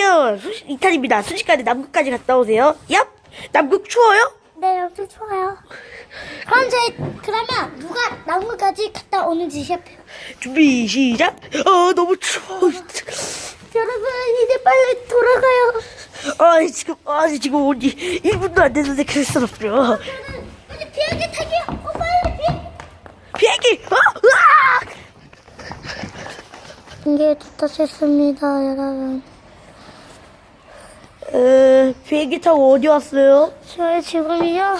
안녕하세요. 수시, 이탄입니다. 순식간에 남극까지 갔다 오세요. 얍! 남극 추워요? 네, 여기 좋아요. 그럼 저희 그러면 누가 나무까지 갔다 오는지 시합해요. 준비, 시작! 어, 너무 추워. 여러분 이제 빨리 돌아가요. 아, 지금, 아, 지금 온지 1분도 안 됐는데 순 없죠. 저는 빨리 비행기 타기요. 어 빨리 비. 비행기! 어! 으악! 비행기 도착했습니다, 여러분. 에, 비행기 타고 어디 왔어요? 저희 지금이요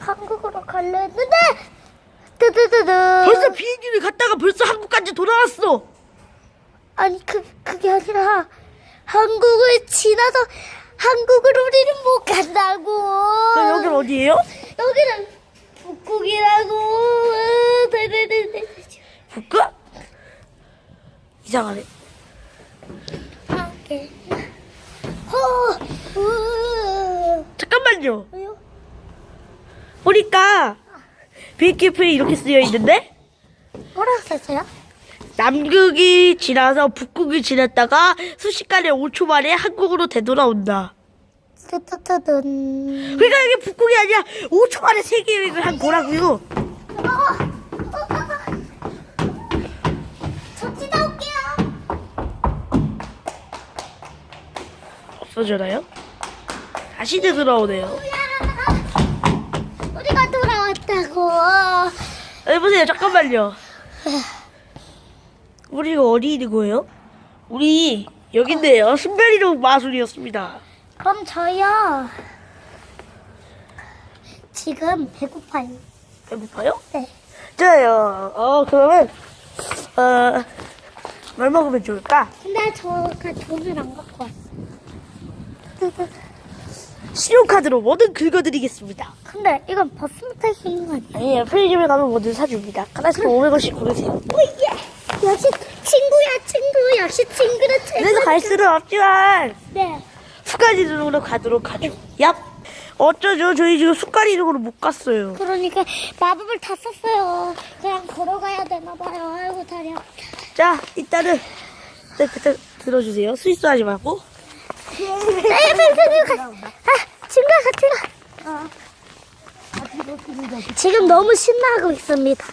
한국으로 갈려 했는데 뜨뜨뜨뜨. 벌써 비행기를 갔다가 벌써 한국까지 돌아왔어. 아니 그 그게 아니라 한국을 지나서 한국으로 우리는 못 간다고. 그럼 여긴 어디예요? 여기는 북극이라고. 으, 네네네네. 북극? 이상하네. 함께. 허. 으. 왜요? 보니까 비행기표에 이렇게 쓰여 있는데 뭐라고 썼어요? 남극이 지나서 북극이 지났다가 순식간에 5초 만에 한국으로 되돌아온다. 뜨뜨뜨든. 그러니까 이게 북극이 아니라 5초 만에 세계 여행을 한 거라고요. 접시다 올게요. 없어져나요? 다시 되돌아오네요. 우리가 돌아왔다고. 여보세요 잠깐만요. 우리가 어디 있는 거예요? 우리 여긴데요. 순별이동 마술이었습니다. 그럼 저요. 지금 배고파요. 배고파요? 네. 자요. 어 그러면 어, 뭘 먹으면 좋을까? 근데 저가 돈을 안 갖고 왔어. 신용카드로 뭐든 긁어드리겠습니다. 근데 이건 수 있는 거 아니야? 아니에요. 편의점에 가면 뭐든 사줍니다. 하나씩 500원씩 고르세요. 오예! 역시 친구야 친구 역시 친구는 최고. 그래도 갈 수는 없지만 네. 숟가리 동으로 가도록 하죠. 얍. 어쩌죠? 저희 지금 숟가리 동으로 못 갔어요. 그러니까 마법을 다 썼어요. 그냥 걸어가야 되나 봐요. 아이고 다리 아파. 자, 일단은 일단 그때 들어주세요. 스위스 하지 말고. 네, 네, 가. 아, 친구야 같이 가. 지금 너무 신나고 있습니다.